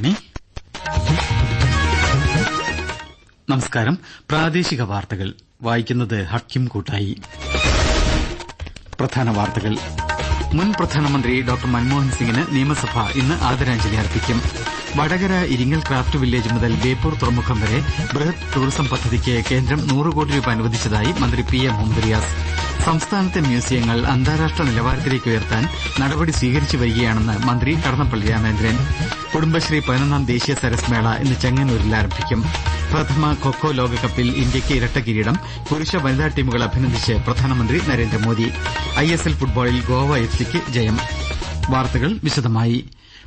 ആകാശവാണി നമസ്കാരം. പ്രാദേശിക വാർത്തകൾ. വായിക്കുന്നത് ഹക്കിം കൂട്ടായി. പ്രധാന വാർത്തകൾ. മുൻ പ്രധാനമന്ത്രി ഡോക്ടർ മൻമോഹൻ സിംഗിന് നിയമസഭ ഇന്ന് ആദരാഞ്ജലി അർപ്പിക്കും. വടകര ഇരിങ്ങൽ ക്രാഫ്റ്റ് വില്ലേജ് മുതൽ ബേപ്പൂർ തുറമുഖം വരെ ബൃഹത് ടൂറിസം പദ്ധതിക്ക് കേന്ദ്രം നൂറ് കോടി രൂപ അനുവദിച്ചതായി മന്ത്രി പി എം മുഹമ്മദ് റിയാസ് സംസ്ഥാനത്തെ മ്യൂസിയങ്ങൾ അന്താരാഷ്ട്ര നിലവാരത്തിലേക്ക് ഉയർത്താൻ നടപടി സ്വീകരിച്ചു വരികയാണെന്ന് മന്ത്രി കടന്നപ്പള്ളി രാമേന്ദ്രൻ കുടുംബശ്രീ പതിനൊന്നാം ദേശീയ സരസ് മേള ഇന്ന് ചെങ്ങന്നൂരിൽ ആരംഭിക്കും. പ്രഥമ ഖൊഖൊ ലോകകപ്പിൽ ഇന്ത്യയ്ക്ക് ഇരട്ട കിരീടം പുരുഷ വനിതാ ടീമുകളെ അഭിനന്ദിച്ച് പ്രധാനമന്ത്രി നരേന്ദ്രമോദി. ഐഎസ്എൽ ഫുട്ബോളിൽ ഗോവ എഫ് സിക്ക് ജയം. വാർത്തകൾ വിശദമായി.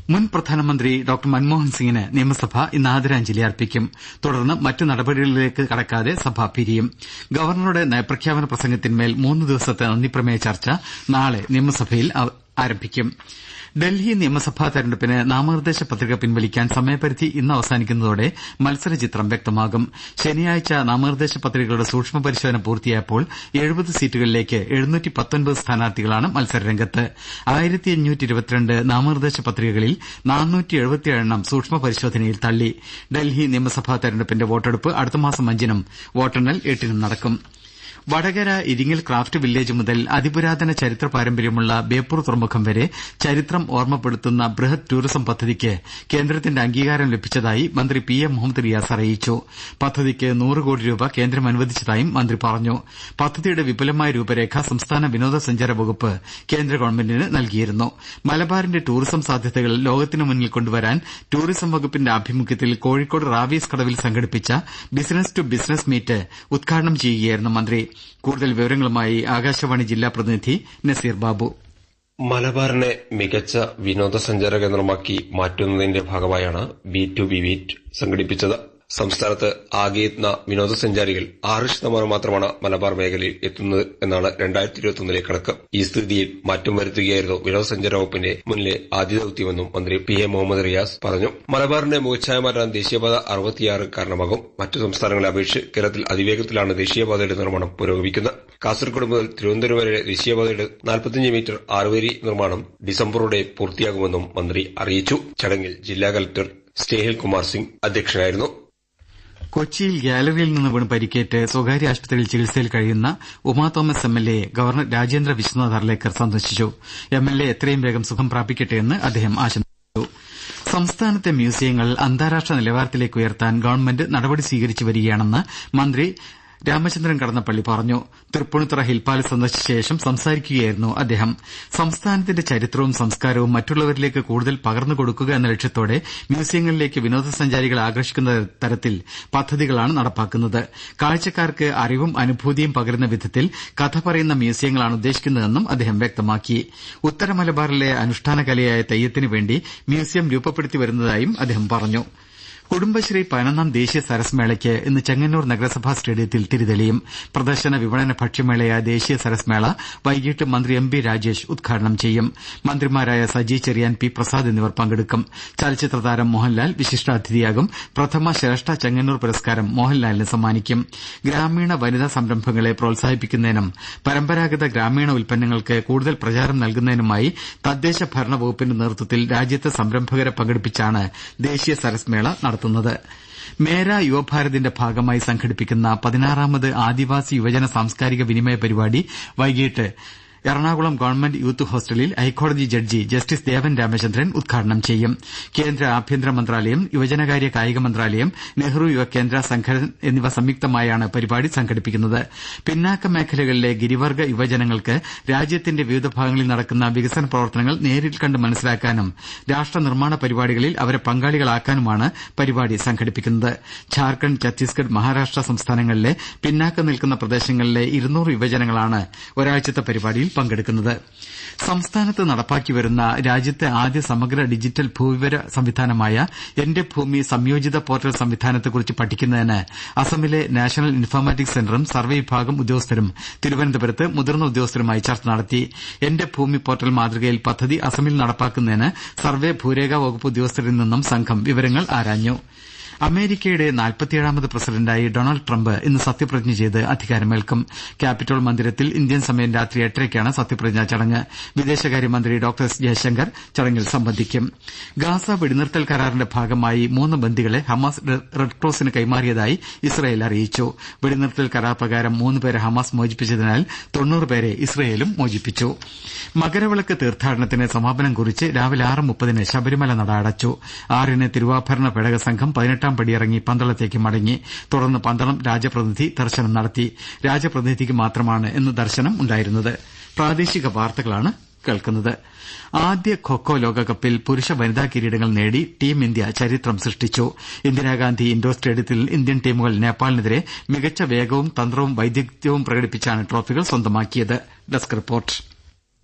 മുൻ പ്രധാനമന്ത്രി ഡോക്ടർ മൻമോഹൻ സിംഗിന് നിയമസഭ ഇന്ന് ആദരാഞ്ജലി അർപ്പിക്കും. തുടർന്ന് മറ്റ് നടപടികളിലേക്ക് കടക്കാതെ സഭ പിരിയും. ഗവർണറുടെ നയപ്രഖ്യാപന പ്രസംഗത്തിന്മേൽ മൂന്ന് ദിവസത്തെ നന്ദിപ്രമേയ ചർച്ച നാളെ നിയമസഭയിൽ ആരംഭിക്കും. ഡൽഹി നിയമസഭാ തെരഞ്ഞെടുപ്പിന് നാമനിർദ്ദേശ പത്രിക പിൻവലിക്കാൻ സമയപരിധി ഇന്ന് അവസാനിക്കുന്നതോടെ മത്സരചിത്രം വ്യക്തമാകും. ശനിയാഴ്ച നാമനിർദ്ദേശ പത്രികകളുടെ സൂക്ഷ്മ പരിശോധന പൂർത്തിയായപ്പോൾ എഴുപത് സീറ്റുകളിലേക്ക് സ്ഥാനാർത്ഥികളാണ് മത്സരരംഗത്ത്. നാമനിർദ്ദേശ പത്രികകളിൽ എണ്ണം സൂക്ഷ്മ പരിശോധനയിൽ തള്ളി. ഡൽഹി നിയമസഭാ തെരഞ്ഞെടുപ്പിന്റെ വോട്ടെടുപ്പ് അടുത്തമാസം അഞ്ചിനും വോട്ടെണ്ണൽ എട്ടിനും നടക്കും. വടകര ഇരിങ്ങൽ ക്രാഫ്റ്റ് വില്ലേജ് മുതൽ അതിപുരാതന ചരിത്ര പാരമ്പര്യമുള്ള ബേപ്പൂർ തുറമുഖം വരെ ചരിത്രം ഓർമ്മപ്പെടുത്തുന്ന ബൃഹത് ടൂറിസം പദ്ധതിക്ക് കേന്ദ്രത്തിന്റെ അംഗീകാരം ലഭിച്ചതായി മന്ത്രി പി എം മുഹമ്മദ് റിയാസ് അറിയിച്ചു. പദ്ധതിക്ക് നൂറ് കോടി രൂപ കേന്ദ്രം അനുവദിച്ചതായും മന്ത്രി പറഞ്ഞു. പദ്ധതിയുടെ വിപുലമായ രൂപരേഖ സംസ്ഥാന വിനോദസഞ്ചാര വകുപ്പ് കേന്ദ്ര ഗവൺമെന്റിന് നൽകിയിരുന്നു. മലബാറിന്റെ ടൂറിസം സാധ്യതകൾ ലോകത്തിനു മുന്നിൽ കൊണ്ടുവരാൻ ടൂറിസം വകുപ്പിന്റെ ആഭിമുഖ്യത്തിൽ കോഴിക്കോട് റാവീസ് കടവിൽ സംഘടിപ്പിച്ച ബിസിനസ് ടു ബിസിനസ് മീറ്റ് ഉദ്ഘാടനം ചെയ്യുകയായിരുന്നു മന്ത്രി. കൂടുതൽ വിവരങ്ങളുമായി ആകാശവാണി ജില്ലാ പ്രതിനിധി നസീർ ബാബു. മലബാറിനെ മികച്ച വിനോദസഞ്ചാര കേന്ദ്രമാക്കി മാറ്റുന്നതിന്റെ ഭാഗമായാണ് ബി ടു ബി വീറ്റ് സംഘടിപ്പിച്ചത്. സംസ്ഥാനത്ത് ആകെ എത്തുന്ന വിനോദസഞ്ചാരികൾ ആറ് ശതമാനം മാത്രമാണ് മലബാർ മേഖലയിൽ എത്തുന്നത് എന്നാണ് രണ്ടായിരത്തി ഇരുപത്തിയൊന്നിലെ കണക്ക്. ഈ സ്ഥിതിയിൽ മാറ്റം വരുത്തുകയായിരുന്നു വിനോദസഞ്ചാര വകുപ്പിന്റെ മുന്നിലെ ആദ്യ ദൌത്യമെന്നും മന്ത്രി പി എ മുഹമ്മദ് റിയാസ് പറഞ്ഞു. മലബാറിന്റെ മുഖച്ഛായ മാറ്റാൻ ദേശീയപാത അറുപത്തിയാറ് കാരണമാകും. മറ്റു സംസ്ഥാനങ്ങളെ അപേക്ഷിച്ച് കേരളത്തിൽ അതിവേഗത്തിലാണ് ദേശീയപാതയുടെ നിർമ്മാണം പുരോഗമിക്കുന്നത്. കാസർഗോഡ് മുതൽ തിരുവനന്തപുരം വരെ ദേശീയപാതയുടെ നാൽപ്പത്തിയഞ്ച് മീറ്റർ ആറുവരി നിർമ്മാണം ഡിസംബറോടെ പൂർത്തിയാകുമെന്നും മന്ത്രി അറിയിച്ചു. ചടങ്ങിൽ ജില്ലാ കലക്ടർ സ്നേഹിൽ കുമാർ സിംഗ് അധ്യക്ഷനായിരുന്നു. കൊച്ചിയിൽ ഗ്യാലറിയിൽ നിന്ന് വീണ് പരിക്കേറ്റ് സ്വകാര്യ ആശുപത്രിയിൽ ചികിത്സയിൽ കഴിയുന്ന ഉമാ തോമസ് എം എൽ എയെ ഗവർണർ രാജേന്ദ്ര വിശ്വനാഥ് അർലേക്കർ സന്ദർശിച്ചു. എം എൽ എ എത്രയും വേഗം സുഖം പ്രാപിക്കട്ടെ എന്ന് അദ്ദേഹം ആശംസിച്ചു. സംസ്ഥാനത്തെ മ്യൂസിയങ്ങൾ അന്താരാഷ്ട്ര നിലവാരത്തിലേക്ക് ഉയർത്താൻ ഗവൺമെന്റ് നടപടി സ്വീകരിച്ചു വരികയാണെന്ന് മന്ത്രി രാമചന്ദ്രൻ കടന്നപ്പള്ളി പറഞ്ഞു. തൃപ്പൂണിത്തുറ ഹിൽപാലസ് സന്ദർശിച്ച ശേഷം സംസാരിക്കുകയായിരുന്നു അദ്ദേഹം. സംസ്ഥാനത്തിന്റെ ചരിത്രവും സംസ്കാരവും മറ്റുള്ളവരിലേക്ക് കൂടുതൽ പകർന്നു കൊടുക്കുക എന്ന ലക്ഷ്യത്തോടെ മ്യൂസിയങ്ങളിലേക്ക് വിനോദസഞ്ചാരികളെ ആകർഷിക്കുന്ന തരത്തിൽ പദ്ധതികളാണ് നടപ്പാക്കുന്നത്. കാഴ്ചക്കാർക്ക് അറിവും അനുഭൂതിയും പകരുന്ന വിധത്തിൽ കഥ പറയുന്ന മ്യൂസിയങ്ങളാണ് ഉദ്ദേശിക്കുന്നതെന്നും അദ്ദേഹം വ്യക്തമാക്കി. ഉത്തര മലബാറിലെ അനുഷ്ഠാന കലയായ തെയ്യത്തിനുവേണ്ടി മ്യൂസിയം രൂപപ്പെടുത്തി വരുന്നതായും അദ്ദേഹം പറഞ്ഞു. കുടുംബശ്രീ പതിനൊന്നാം ദേശീയ സരസ് മേളയ്ക്ക് ഇന്ന് ചെങ്ങന്നൂർ നഗരസഭാ സ്റ്റേഡിയത്തിൽ തിരിതെളിയും. പ്രദർശന വിപണന ഭക്ഷ്യമേളയായ ദേശീയ സരസ് മേള വൈകിട്ട് മന്ത്രി എം ബി രാജേഷ് ഉദ്ഘാടനം ചെയ്യും. മന്ത്രിമാരായ സജി ചെറിയാൻ പി പ്രസാദ് എന്നിവർ പങ്കെടുക്കും. ചലച്ചിത്ര താരം മോഹൻലാൽ വിശിഷ്ടാതിഥിയാകും. പ്രഥമ ശ്രേഷ്ഠ ചെങ്ങന്നൂർ പുരസ്കാരം മോഹൻലാലിന് സമ്മാനിക്കും. ഗ്രാമീണ വനിതാ സംരംഭങ്ങളെ പ്രോത്സാഹിപ്പിക്കുന്നതിനും പരമ്പരാഗത ഗ്രാമീണ ഉൽപ്പന്നങ്ങൾക്ക് കൂടുതൽ പ്രചാരം നൽകുന്നതിനുമായി തദ്ദേശ ഭരണ വകുപ്പിന്റെ നേതൃത്വത്തിൽ രാജ്യത്തെ സംരംഭകരെ പങ്കെടുപ്പിച്ചാണ് ദേശീയ സരസ് മേള നടത്തുന്നത്. മേര യുവഭാരതിന്റെ ഭാഗമായി സംഘടിപ്പിക്കുന്ന പതിനാറാമത് ആദിവാസി യുവജന സാംസ്കാരിക വിനിമയ പരിപാടി വൈകിട്ട് എറണാകുളം ഗവൺമെന്റ് യൂത്ത് ഹോസ്റ്റലിൽ ഹൈക്കോടതി ജഡ്ജി ജസ്റ്റിസ് ദേവൻ രാമചന്ദ്രൻ ഉദ്ഘാടനം ചെയ്യും. കേന്ദ്ര ആഭ്യന്തര മന്ത്രാലയം യുവജനകാര്യ കായിക മന്ത്രാലയം നെഹ്റു യുവ കേന്ദ്ര സംഘടന എന്നിവ സംയുക്തമായാണ് പരിപാടി സംഘടിപ്പിക്കുന്നത്. പിന്നാക്ക മേഖലകളിലെ ഗിരിവർഗ യുവജനങ്ങൾക്ക് രാജ്യത്തിന്റെ വിവിധ ഭാഗങ്ങളിൽ നടക്കുന്ന വികസന പ്രവർത്തനങ്ങൾ നേരിൽ കണ്ട് മനസ്സിലാക്കാനും രാഷ്ട്ര നിർമ്മാണ പരിപാടികളിൽ അവരെ പങ്കാളികളാക്കാനുമാണ് പരിപാടി സംഘടിപ്പിക്കുന്നത്. ഝാർഖണ്ഡ് ഛത്തീസ്ഗഡ് മഹാരാഷ്ട്ര സംസ്ഥാനങ്ങളിലെ പിന്നാക്കം നിൽക്കുന്ന പ്രദേശങ്ങളിലെ ഇരുന്നൂറ് യുവജനങ്ങളാണ് ഒരാഴ്ചത്തെ പരിപാടിയിൽ പങ്കെടുക്കുന്നത്. സംസ്ഥാനത്ത് നടപ്പാക്കിവരുന്ന രാജ്യത്തെ ആദ്യ സമഗ്ര ഡിജിറ്റൽ ഭൂവിവര സംവിധാനമായ എന്റെ ഭൂമി സംയോജിത പോർട്ടൽ സംവിധാനത്തെക്കുറിച്ച് പഠിക്കുന്നതിന് അസമിലെ നാഷണൽ ഇൻഫർമാറ്റിക്സ് സെന്ററും സർവേ വിഭാഗം ഉദ്യോഗസ്ഥരും തിരുവനന്തപുരത്ത് മുതിർന്ന ഉദ്യോഗസ്ഥരുമായി ചർച്ച നടത്തി എന്റെ ഭൂമി പോർട്ടൽ മാതൃകയിൽ പദ്ധതി അസമിൽ നടപ്പാക്കുന്നതിന് സർവേ ഭൂരേഖ വകുപ്പ് ഉദ്യോഗസ്ഥരിൽ നിന്നും സംഘം വിവരങ്ങൾ ആരാഞ്ഞു. അമേരിക്കയുടെ നാൽപ്പത്തിയേഴാമത് പ്രസിഡന്റായി ഡൊണാൾഡ് ട്രംപ് ഇന്ന് സത്യപ്രതിജ്ഞ ചെയ്ത് അധികാരമേൽക്കും. ക്യാപിറ്റോൾ മന്ദിരത്തിൽ ഇന്ത്യൻ സമയം രാത്രി എട്ടരയ്ക്കാണ് സത്യപ്രതിജ്ഞാ ചടങ്ങ്. വിദേശകാര്യമന്ത്രി ഡോക്ടർ എസ് ജയശങ്കർ ചടങ്ങിൽ സംബന്ധിക്കും. ഗാസ വെടിനിർത്തൽ കരാറിന്റെ ഭാഗമായി മൂന്ന് ബന്ദികളെ ഹമാസ് റെഡ് ക്രോസിന് കൈമാറിയതായി ഇസ്രയേൽ അറിയിച്ചു. വെടിനിർത്തൽ കരാർ പ്രകാരം മൂന്ന് പേരെ ഹമാസ് മോചിപ്പിച്ചതിനാൽ തൊണ്ണൂറ് പേരെ ഇസ്രയേലും മോചിപ്പിച്ചു. മകരവിളക്ക് തീർത്ഥാടനത്തിന് സമാപനം കുറിച്ച് രാവിലെ ആറ് മുപ്പതിന് ശബരിമല നട അടച്ചു. ആറിന് തിരുവാഭരണ പേടക സംഘം പതിനെട്ടാം പടിയിറങ്ങി പന്തളത്തേക്ക് മടങ്ങി. തുടർന്ന് പന്തളം രാജപ്രതിനിധി ദർശനം നടത്തി. രാജപ്രതിനിധിക്ക് മാത്രമാണ് ഇന്ന് ദർശനം ഉണ്ടായിരുന്നത്. ആദ്യ ഖൊഖോ ലോകകപ്പിൽ പുരുഷ വനിതാ കിരീടങ്ങൾ നേടി ടീം ഇന്ത്യ ചരിത്രം സൃഷ്ടിച്ചു. ഇന്ദിരാഗാന്ധി ഇൻഡോർ സ്റ്റേഡിയത്തിൽ ഇന്ത്യൻ ടീമുകൾ നേപ്പാളിനെതിരെ മികച്ച വേഗവും തന്ത്രവും വൈദഗ്ധ്യവും പ്രകടിപ്പിച്ചാണ് ട്രോഫികൾ സ്വന്തമാക്കിയത്.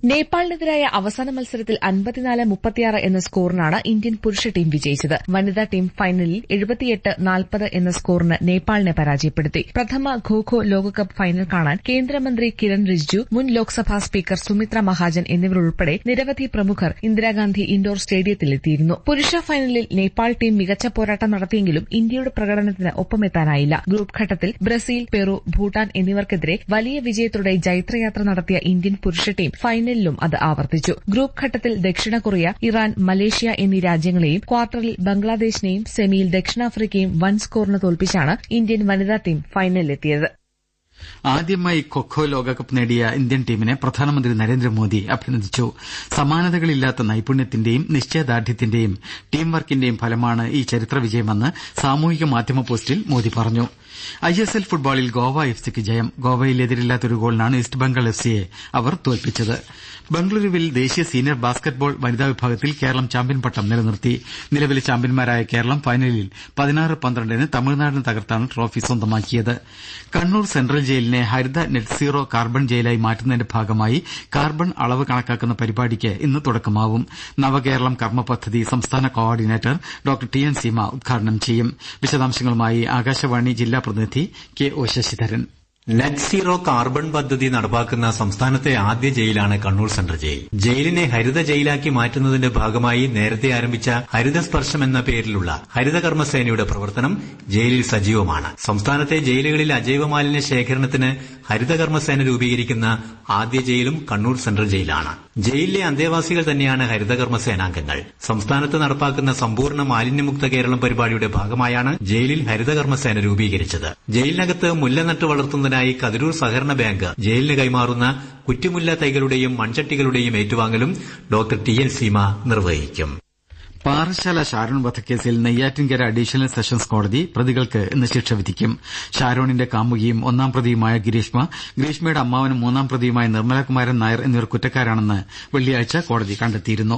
നേപ്പാളിനെതിരായ അവസാന മത്സരത്തിൽ അൻപത്തിനാല് മുപ്പത്തിയാറ് എന്ന സ്കോറിനാണ് ഇന്ത്യൻ പുരുഷ ടീം വിജയിച്ചത്. വനിതാ ടീം ഫൈനലിൽ എഴുപത്തിയെട്ട് നാൽപ്പത് എന്ന സ്കോറിന് നേപ്പാളിനെ പരാജയപ്പെടുത്തി. പ്രഥമ ഖോഖോ ലോകകപ്പ് ഫൈനൽ കാണാൻ കേന്ദ്രമന്ത്രി കിരൺ റിജ്ജു മുൻ ലോക്സഭാ സ്പീക്കർ സുമിത്ര മഹാജൻ എന്നിവരുൾപ്പെടെ നിരവധി പ്രമുഖർ ഇന്ദിരാഗാന്ധി ഇൻഡോർ സ്റ്റേഡിയത്തിലെത്തിയിരുന്നു പുരുഷ ഫൈനലിൽ നേപ്പാൾ ടീം മികച്ച പോരാട്ടം നടത്തിയെങ്കിലും ഇന്ത്യയുടെ പ്രകടനത്തിന് ഒപ്പമെത്താനായില്ല. ഗ്രൂപ്പ് ഘട്ടത്തിൽ ബ്രസീൽ പെറു ഭൂട്ടാൻ എന്നിവർക്കെതിരെ വലിയ വിജയത്തോടെ ജൈത്രയാത്ര നടത്തിയ ഇന്ത്യൻ പുരുഷ ടീം ഫൈനൽ ഫൈനലിലും അത് ആവർത്തിച്ചു. ഗ്രൂപ്പ് ഘട്ടത്തിൽ ദക്ഷിണ കൊറിയ ഇറാൻ മലേഷ്യ എന്നീ രാജ്യങ്ങളെയും ക്വാർട്ടറിൽ ബംഗ്ലാദേശിനെയും സെമിയിൽ ദക്ഷിണാഫ്രിക്കയും വൻ സ്കോറിന് തോൽപ്പിച്ചാണ് ഇന്ത്യൻ വനിതാ ടീം ഫൈനലിലെത്തിയത്. ആദ്യമായി ഖൊഖോ ലോകകപ്പ് നേടിയ ഇന്ത്യൻ ടീമിനെ പ്രധാനമന്ത്രി നരേന്ദ്രമോദി അഭിനന്ദിച്ചു. സമാനതകളില്ലാത്ത നൈപുണ്യത്തിന്റെയും നിശ്ചയദാർഢ്യത്തിന്റെയും ടീം വർക്കിന്റെയും ഫലമാണ് ഈ ചരിത്ര വിജയമെന്ന് സാമൂഹിക മാധ്യമ പോസ്റ്റിൽ മോദി പറഞ്ഞു. ഐ എസ് എൽ ഫുട്ബോളിൽ ഗോവ എഫ് സിക്ക് ജയം. ഗോവയിൽ എതിരില്ലാത്തൊരു ഗോളിനാണ് ഈസ്റ്റ് ബംഗാൾ എഫ് സിയെ അവർ തോൽപ്പിച്ചത്. ബംഗളൂരുവിൽ ദേശീയ സീനിയർ ബാസ്ക്കറ്റ്ബോൾ വനിതാ വിഭാഗത്തിൽ കേരളം ചാമ്പ്യൻ പട്ടം നിലനിർത്തി. നിലവിലെ ചാമ്പ്യന്മാരായ കേരളം ഫൈനലിൽ പതിനാറ് പന്ത്രണ്ടിന് തമിഴ്നാടിനെ തകർത്താണ് ട്രോഫി സ്വന്തമാക്കിയത്. കണ്ണൂർ സെൻട്രൽ ജയിലിനെ ഹരിത നെറ്റ് സീറോ കാർബൺ ജയിലായി മാറ്റുന്നതിന്റെ ഭാഗമായി കാർബൺ അളവ് കണക്കാക്കുന്ന പരിപാടിക്ക് ഇന്ന് തുടക്കമാവും. നവകേരളം കർമ്മ പദ്ധതി സംസ്ഥാന coordinator doctor T N Seema ഉദ്ഘാടനം ചെയ്യും. വിശദാംശങ്ങളുമായി ആകാശവാണി ജില്ലാ പ്രതിനിധി K O Sasidharan. Net zero carbon പദ്ധതി നടപ്പാക്കുന്ന സംസ്ഥാനത്തെ ആദ്യ ജയിലാണ് കണ്ണൂർ സെൻട്രൽ ജയിൽ. ജയിലിനെ ഹരിത ജയിലാക്കി മാറ്റുന്നതിന്റെ ഭാഗമായി നേരത്തെ ആരംഭിച്ച ഹരിത സ്പർശം എന്ന പേരിലുള്ള ഹരിതകർമ്മസേനയുടെ പ്രവർത്തനം ജയിലിൽ സജീവമാണ്. സംസ്ഥാനത്തെ ജയിലുകളിൽ അജൈവ മാലിന്യ ശേഖരണത്തിന് ഹരിതകർമ്മസേന രൂപീകരിക്കുന്ന ആദ്യ ജയിലും കണ്ണൂർ സെൻട്രൽ ജയിലാണ്. ജയിലിലെ അന്തേവാസികൾ തന്നെയാണ് ഹരിതകർമ്മസേനാംഗങ്ങൾ. സംസ്ഥാനത്ത് നടപ്പാക്കുന്ന സമ്പൂർണ മാലിന്യമുക്ത കേരളം പരിപാടിയുടെ ഭാഗമായാണ് ജയിലിൽ ഹരിതകർമ്മസേന രൂപീകരിച്ചത്. ജയിലിനകത്ത് മുല്ല നട്ട് വളർത്തുന്നതിനായി കതിരൂർ സഹകരണ ബാങ്ക് ജയിലിന് കൈമാറുന്ന കുറ്റിമുല്ല തൈകളുടെയും മൺചട്ടികളുടെയും ഏറ്റുവാങ്ങലും ഡോക്ടർ ടി എൻ സീമ നിർവഹിക്കും. പാറശാല ഷാരോൺ വധക്കേസിൽ നെയ്യാറ്റിൻകര അഡീഷണൽ സെഷൻസ് കോടതി പ്രതികൾക്ക് ഇന്ന് ശിക്ഷ വിധിക്കും. ഷാരോണിന്റെ കാമുകിയും ഒന്നാം പ്രതിയുമായ ഗിരീഷ്മ ഗ്രീഷ്മയുടെ അമ്മാവനും മൂന്നാം പ്രതിയുമായ നിർമ്മലകുമാരൻ നായർ എന്നിവർ കുറ്റക്കാരാണെന്ന് വെള്ളിയാഴ്ച കോടതി കണ്ടെത്തിയിരുന്നു.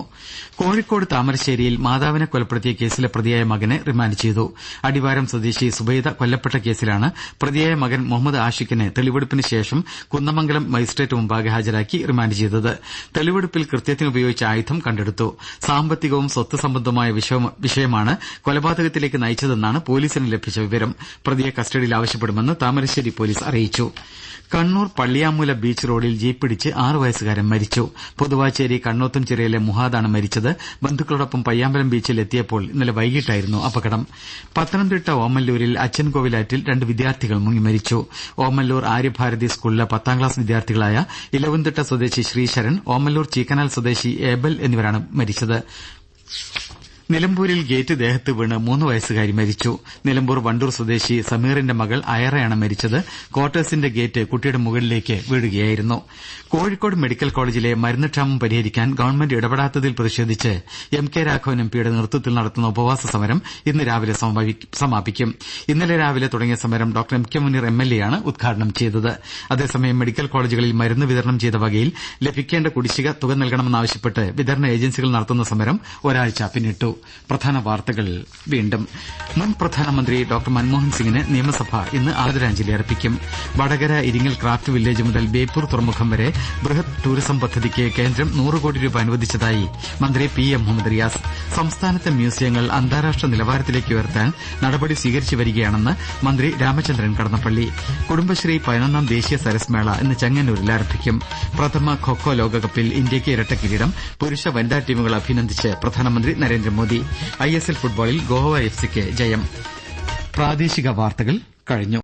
കോഴിക്കോട് താമരശ്ശേരിയിൽ മാതാവിനെ കൊലപ്പെടുത്തിയ കേസിലെ പ്രതിയായ മകനെ റിമാൻഡ് ചെയ്തു. അടിവാരം സ്വദേശി സുബൈദ കൊല്ലപ്പെട്ട കേസിലാണ് പ്രതിയായ മകൻ മുഹമ്മദ് ആഷിഖിനെ തെളിവെടുപ്പിന് ശേഷം കുന്ദമംഗലം മജിസ്ട്രേറ്റ് മുമ്പാകെ ഹാജരാക്കി റിമാൻഡ് ചെയ്തത്. തെളിവെടുപ്പിൽ കൃത്യത്തിന് ഉപയോഗിച്ച ആയുധം കണ്ടെടുത്തു. സാമ്പത്തികവും സ്വത്ത് സംബന്ധമായ വിഷയമാണ് കൊലപാതകത്തിലേക്ക് നയിച്ചതെന്നാണ് പോലീസിന് ലഭിച്ച വിവരം. പ്രതിയെ കസ്റ്റഡിയിൽ ആവശ്യപ്പെടുമെന്ന് താമരശ്ശേരി പോലീസ് അറിയിച്ചു. കണ്ണൂർ പള്ളിയാമൂല ബീച്ച് റോഡിൽ ജീപ്പിടിച്ച് ആറു വയസ്സുകാരൻ മരിച്ചു. പൊതുവാച്ചേരി കണ്ണോത്തും ചിറയിലെ മുഹാദാണ് മരിച്ചത്. ബന്ധുക്കളോടൊപ്പം പയ്യാമ്പലം ബീച്ചിൽ എത്തിയപ്പോൾ ഇന്നലെ വൈകിട്ടായിരുന്നു അപകടം. പത്തനംതിട്ട ഓമല്ലൂരിൽ അച്ഛൻകോവിലാറ്റിൽ രണ്ട് വിദ്യാർത്ഥികൾ മുങ്ങി മരിച്ചു. ഓമല്ലൂർ ആര്യഭാരതി സ്കൂളിലെ പത്താം ക്ലാസ് വിദ്യാർത്ഥികളായ ഇലവുംതിട്ട സ്വദേശി ശ്രീശരൺ ഓമല്ലൂർ ചീക്കനാൽ സ്വദേശി ഏബൽ എന്നിവരാണ് മരിച്ചത്. നിലമ്പൂരിൽ ഗേറ്റ് ദേഹത്ത് വീണ് മൂന്ന് വയസ്സുകാരി മരിച്ചു. നിലമ്പൂർ വണ്ടൂർ സ്വദേശി സമീറിന്റെ മകൾ അയറയാണ് മരിച്ചത്. ക്വാർട്ടേഴ്സിന്റെ ഗേറ്റ് കുട്ടിയുടെ മുകളിലേക്ക് വീഴുകയായിരുന്നു. കോഴിക്കോട് മെഡിക്കൽ കോളേജിലെ മരുന്ന് ക്ഷാമം പരിഹരിക്കാൻ ഗവൺമെന്റ് ഇടപെടാത്തതിൽ പ്രതിഷേധിച്ച് എം കെ രാഘവൻ എം പിയുടെ നേതൃത്വത്തിൽ നടത്തുന്ന ഉപവാസ സമരം ഇന്ന് രാവിലെ സമാപിക്കും. ഇന്നലെ രാവിലെ തുടങ്ങിയ സമരം doctor M K Muneer M L എയാണ് ഉദ്ഘാടനം ചെയ്തത്. അതേസമയം മെഡിക്കൽ കോളേജുകളിൽ മരുന്ന് വിതരണം ചെയ്ത വകയിൽ ലഭിക്കേണ്ട കുടിശ്ശിക തുക നൽകണമെന്നാവശ്യപ്പെട്ട് വിതരണ ഏജൻസികൾ നടത്തുന്ന സമരം ഒരാഴ്ച പിന്നിട്ടു. പ്രധാന വാർത്തകൾ വീണ്ടും. മുൻ പ്രധാനമന്ത്രി ഡോക്ടർ മൻമോഹൻ സിംഗിന് നിയമസഭ ഇന്ന് ആദരാഞ്ജലി അർപ്പിക്കും. വടകര ഇരിങ്ങൽ ക്രാഫ്റ്റ് വില്ലേജ് മുതൽ ബേപ്പൂർ തുറമുഖം വരെ ബൃഹത് ടൂറിസം പദ്ധതിക്ക് കേന്ദ്രം നൂറ് കോടി രൂപ അനുവദിച്ചതായി മന്ത്രി പി എം മുഹമ്മദ് റിയാസ്. സംസ്ഥാനത്തെ മ്യൂസിയങ്ങൾ അന്താരാഷ്ട്ര നിലവാരത്തിലേക്ക് ഉയർത്താൻ നടപടി സ്വീകരിച്ചു വരികയാണെന്ന് മന്ത്രി രാമചന്ദ്രൻ കടന്നപ്പള്ളി. കുടുംബശ്രീ പതിനൊന്നാം ദേശീയ സരസ്മേള ഇന്ന് ചെങ്ങന്നൂരിൽ ആരംഭിക്കും. പ്രഥമ ഖോഖോ ലോകകപ്പിൽ ഇന്ത്യയ്ക്ക് ഇരട്ട കിരീടം പുരുഷ വനിതാ ടീമുകളെ അഭിനന്ദിച്ച് പ്രധാനമന്ത്രി നരേന്ദ്രമോദി. ഐ എസ് എൽ ഫുട്ബോളിൽ ഗോവ എഫ് സിക്ക് ജയം. പ്രാദേശിക വാർത്തകൾ കഴിഞ്ഞു.